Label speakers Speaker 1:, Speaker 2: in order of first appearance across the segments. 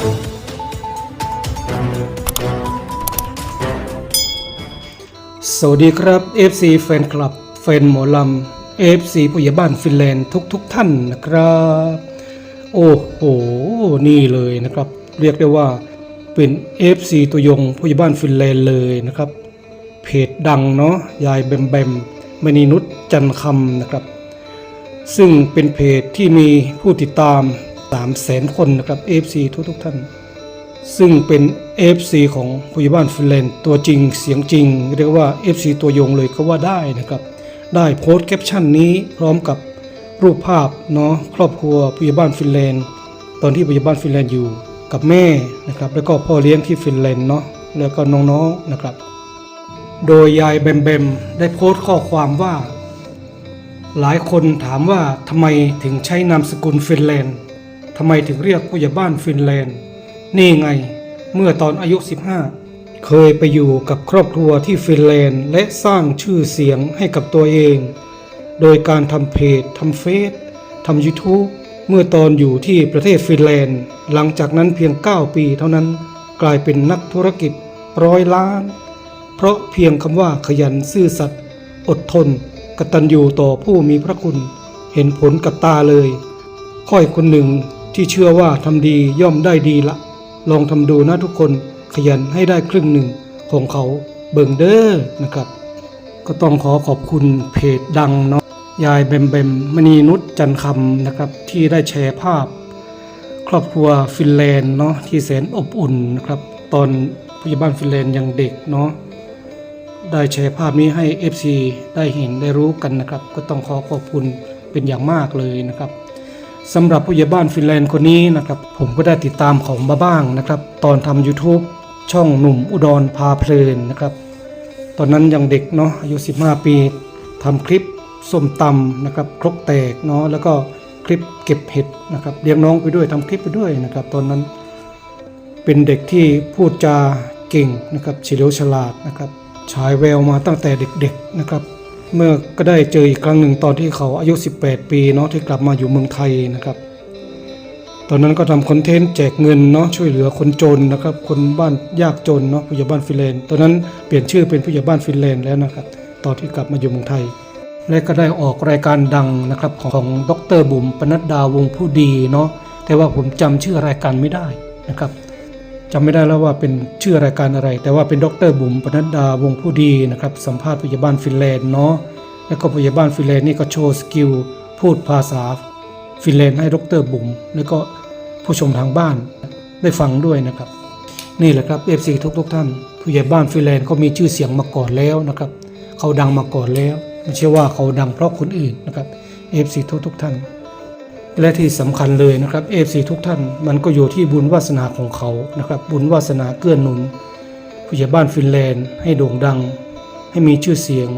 Speaker 1: สวัสดีครับ FC แฟนคลับแฟนหมอลำ FC ผู้ใหญ่บ้านฟินแลนด์ทุกทกๆท่านนะครับ โอ้โห นี่เลยนะครับ เรียกได้ว่าเป็น FC ตัวยงผู้ใหญ่บ้านฟินแลนด์เลยนะครับ เพจดังเนาะยายแบมแบมมณีนุชจันคำนะครับ ซึ่งเป็นเพจที่มีผู้ติดตาม 3 0 0แสนคนนะครับ FC ทุกทุกท่าน ซึ่งเป็น FC ของผู้ใหญ่บ้านฟินแลนด์ตัวจริงเสียงจริง เรียกว่า FC ตัวยงเลยก็ว่าได้นะครับ ได้โพสต์แคปชั่นนี้พร้อมกับรูปภาพเนาะครอบครัวผู้ใหญ่บ้านฟินแลนด์ตอนที่ผู้ใหญ่บ้านฟินแลนด์อยู่กับแม่นะครับแล้วก็พ่อเลี้ยงที่ฟินแลนด์เนาะแล้วก็น้องๆนะครับ โดยยายแบมแบมได้โพสต์ข้อความว่า หลายคนถามว่าทำไมถึงใช้นามสกุลฟินแลนด์ ทำไมถึงเรียกผู้ใหญ่บ้านฟินแลนด์ นี่ไง เมื่อตอนอายุ 15 เคยไปอยู่กับครอบครัวที่ฟินแลนด์และสร้างชื่อเสียงให้กับตัวเอง โดยการทำเพจทำเฟซทำ YouTube เมื่อตอนอยู่ที่ประเทศฟินแลนด์ หลังจากนั้นเพียง 9 ปีเท่านั้นกลายเป็นนักธุรกิจร้อยล้าน เพราะเพียงคำว่าขยันซื่อสัตย์อดทน กตัญญูต่อผู้มีพระคุณ เห็นผลกับตาเลย ค่อยคนหนึ่ง ที่เชื่อว่าทำดีย่อมได้ดีละ ลองทำดูนะทุกคนขยันให้ได้ครึ่งหนึ่งของเขาเบิ่งเด้อนะครับ ก็ต้องขอขอบคุณเพจดังเนาะยายแบมแบมมณีนุชจันคำนะครับที่ได้แชร์ภาพ ครอบครัวฟินแลนด์เนาะที่แสนอบอุ่นนะครับตอนผู้ใหญ่บ้านฟินแลนด์ยังเด็กเนาะได้แชร์ภาพนี้ให้ FC ได้เห็นได้รู้กันนะครับ ก็ต้องขอขอบคุณเป็นอย่างมากเลยนะครับ สำหรับผู้ใหญ่บ้านฟินแลนด์คนนี้นะครับ ผมก็ได้ติดตามเขามาบ้างนะครับ ตอนทำ YouTube ช่องหนุ่มอุดรพาเพลินนะครับ ตอนนั้นยังเด็กเนาะอายุ 15 ปีทำคลิปส้มตำนะครับครกแตกเนาะแล้วก็คลิปเก็บเห็ดนะครับเลี้ยงน้องไปด้วยทำคลิปไปด้วยนะครับ ตอนนั้นเป็นเด็กที่พูดจาเก่งนะครับเฉลียวฉลาดนะครับฉายแววมาตั้งแต่เด็กๆนะครับ เมื่อก็ได้เจออีกครั้งหนึ่งตอนที่เขาอายุ 18 ปีเนาะที่กลับมาอยู่เมืองไทยนะครับ ตอนนั้นก็ทำคอนเทนต์แจกเงินเนาะช่วยเหลือคนจนนะครับ คนบ้านยากจนเนาะผู้ใหญ่บ้านฟินแลนด์ตอนนั้นเปลี่ยนชื่อเป็นผู้ใหญ่บ้านฟินแลนด์แล้วนะครับ ตอนที่กลับมาอยู่เมืองไทย และก็ได้ออกรายการดังนะครับของของดรบุ๋มปนัดดาวงผู้ดีเนาะแต่ว่าผมจำชื่อรายการไม่ได้นะครับ จำไม่ได้แล้วว่าเป็นชื่อรายการอะไร แต่ว่าเป็นดรบุ๋มปนัดดาวงผู้ดีนะครับสัมภาษณ์ผู้ใหญ่บ้านฟินแลนด์เนาะแล้วก็ผู้ใหญ่บ้านฟินแลนด์นี่ก็โชว์สกิลพูดภาษาฟินแลนด์ให้ดรบุ๋มแล้วก็ผู้ชมทางบ้านได้ฟังด้วยนะครับ นี่แหละครับ FC ทุกทุกๆท่าน ผู้ใหญ่บ้านฟินแลนด์เขามีชื่อเสียงมาก่อนแล้วนะครับเขาดังมาก่อนแล้วไม่ใช่ว่าเขาดังเพราะคนอื่นนะครับ FC ทุกทุกๆท่าน และที่สำคัญเลยนะครับ FC ทุกท่านมันก็อยู่ที่บุญวาสนาของเขานะครับบุญวาสนาเกื้อหนุน ผู้ใหญ่บ้านฟินแลนด์ให้โด่งดัง ให้มีชื่อเสียง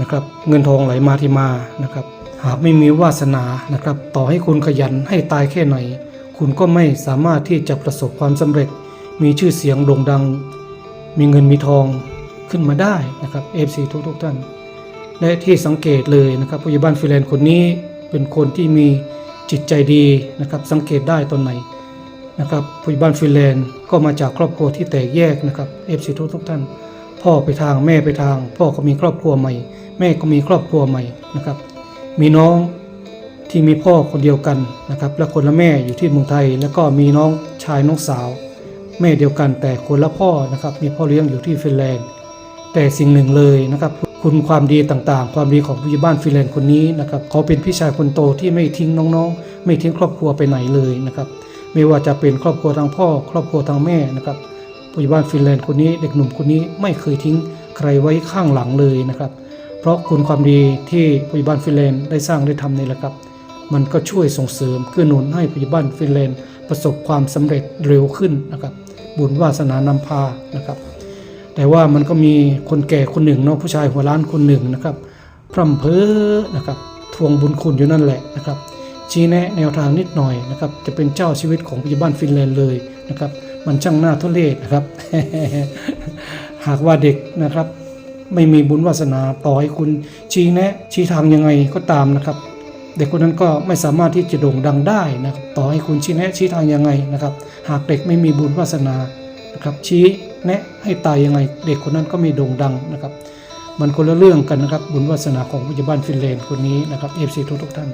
Speaker 1: นะครับเงินทองไหลมาที่มานะครับหากไม่มีวาสนานะครับต่อให้คุณขยันให้ตายแค่ไหน คุณก็ไม่สามารถที่จะประสบความสำเร็จ มีชื่อเสียงโด่งดัง มีเงินมีทองขึ้นมาได้นะครับ FC ทุกทุกๆท่าน และที่สังเกตเลยนะครับผู้ใหญ่บ้านฟินแลนด์คนนี้ เป็นคนที่มีจิตใจดีนะครับ สังเกตได้ตอนไหนนะครับผู้บ้านฟินแลนด์ก็มาจากครอบครัวที่แตกแยกนะครับเอฟซีทุกทุกท่าน พ่อไปทางแม่ไปทาง พ่อก็มีครอบครัวใหม่ แม่ก็มีครอบครัวใหม่นะครับ มีน้องที่มีพ่อคนเดียวกันนะครับ และคนละแม่อยู่ที่เมืองไทย แล้วก็มีน้องชายน้องสาว แม่เดียวกันแต่คนละพ่อนะครับ มีพ่อเลี้ยงอยู่ที่ฟินแลนด์ แต่สิ่งหนึ่งเลยนะครับ คุณความดีต่างๆ ความดีของผู้ใหญ่บ้านฟิแลนด์คนนี้นะครับเขาเป็นพี่ชายคนโตที่ไม่ทิ้งน้องๆ ไม่ทิ้งครอบครัวไปไหนเลยนะครับไม่ว่าจะเป็นครอบครัวทางพ่อ ครอบครัวทางแม่นะครับผู้ใหญ่บ้านฟิแลนด์คนนี้ เด็กหนุ่มคนนี้ไม่เคยทิ้งใครไว้ข้างหลังเลยนะครับ เพราะคุณความดีที่ผู้ใหญ่บ้านฟิแลนด์ได้สร้างได้ทำนี่แหละครับ มันก็ช่วยส่งเสริมเกื้อหนุนให้ผู้ใหญ่บ้านฟิแลนด์ประสบความสำเร็จเร็วขึ้นนะครับ บุญวาสนานำพานะครับ แต่ว่ามันก็มีคนแก่คนหนึ่งเนาะผู้ชายหัวล้านคนหนึ่งนะครับพร่ำเพ้อนะครับทวงบุญคุณอยู่นั่นแหละนะครับ ชี้แนะแนวทางนิดหน่อยนะครับ จะเป็นเจ้าชีวิตของปัจจุบันฟินแลนด์เลยนะครับ มันช่างน่าทุเรศนะครับ หากว่าเด็กนะครับ ไม่มีบุญวาสนาต่อให้คุณชี้แนะชี้ทางยังไงก็ตามนะครับ เด็กคนนั้นก็ไม่สามารถที่จะโด่งดังได้นะครับ ต่อให้คุณชี้แนะชี้ทางยังไงนะครับ หากเด็กไม่มีบุญวาสนานะครับ ชี้ แนะให้ตายยังไง เด็กคนนั้นก็ไม่โด่งดังนะครับ มันคนละเรื่องกันนะครับ บุญวาสนาของผู้ใหญ่บ้านฟินแลนด์คนนี้นะครับเอฟซีทุกทุกท่าน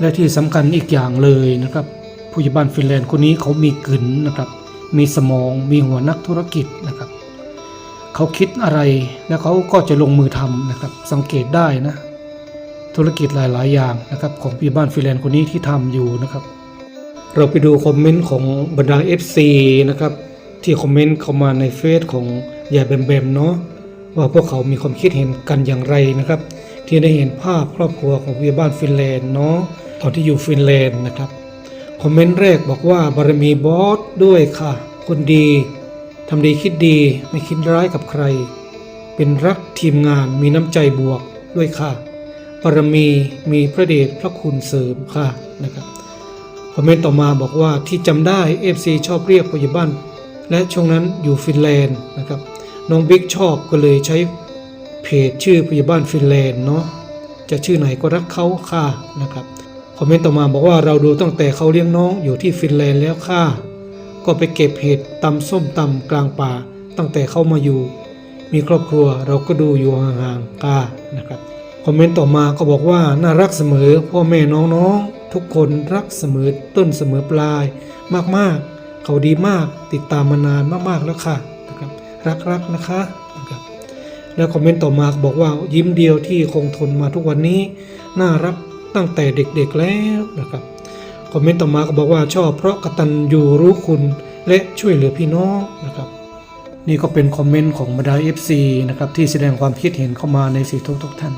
Speaker 1: และที่สำคัญอีกอย่างเลยนะครับผู้ใหญ่บ้านฟินแลนด์คนนี้เขามีกึนนะครับ มีสมองมีหัวนักธุรกิจนะครับเขาคิดอะไรแล้วเขาก็จะลงมือทำนะครับ สังเกตได้นะ ธุรกิจหลาย ๆ อย่างนะครับ ของพี่บ้านฟินแลนด์คนนี้ที่ทำอยู่นะครับ เราไปดูคอมเมนต์ของบรรดา FC นะครับ ที่คอมเมนต์เข้ามาในเฟซของยายแบมแบมเนาะว่าพวกเขามีความคิดเห็นกันอย่างไรนะครับ ที่ได้เห็นภาพครอบครัวของพี่บ้านฟินแลนด์เนาะตอนที่อยู่ฟินแลนด์นะครับคอมเมนต์แรกบอกว่าบารมีบอสด้วยค่ะ คนดีทำดีคิดดีไม่คิดร้ายกับใคร เป็นรักทีมงานมีน้ำใจบวกด้วยค่ะบารมีมีพระเดชพระคุณเสริมค่ะนะครับคอมเมนต์ต่อมาบอกว่าที่จำได้ FC ชอบเรียกพยาบ้าน และช่วงนั้นอยู่ฟินแลนด์นะครับ น้องบิ๊กชอบก็เลยใช้เพจชื่อพยาบานฟินแลนด์เนาะจะชื่อไหนก็รักเขาค่ะนะครับคอมเมนต์ต่อมาบอกว่าเราดูตั้งแต่เขาเลี้ยงน้องอยู่ที่ฟินแลนด์แล้วค่ะก็ไปเก็บเห็ดตำส้มตำกลางป่า ตั้งแต่เข้ามาอยู่ มีครอบครัวเราก็ดูอยู่ห่างๆค่ะนะครับคอมเมนต์ต่อมาก็บอกว่าน่ารักเสมอพ่อแม่น้องๆทุกคนรักเสมอต้นเสมอปลายมากๆ เขาดีมากติดตามมานานมากๆแล้วค่ะนะครับรักๆนะคะนะครับแล้วคอมเมนต์ต่อมาบอกว่ายิ้มเดียวที่คงทนมาทุกวันนี้ น่ารักตั้งแต่เด็กๆแล้วนะครับคอมเมนต์ต่อมาก็บอกว่าชอบ เพราะกตัญญูรู้คุณและช่วยเหลือพี่น้องนะครับ นี่ก็เป็นคอมเมนต์ของบรรดา FC นะครับที่แสดงความคิดเห็นเข้ามาในสีทุกทุกๆท่าน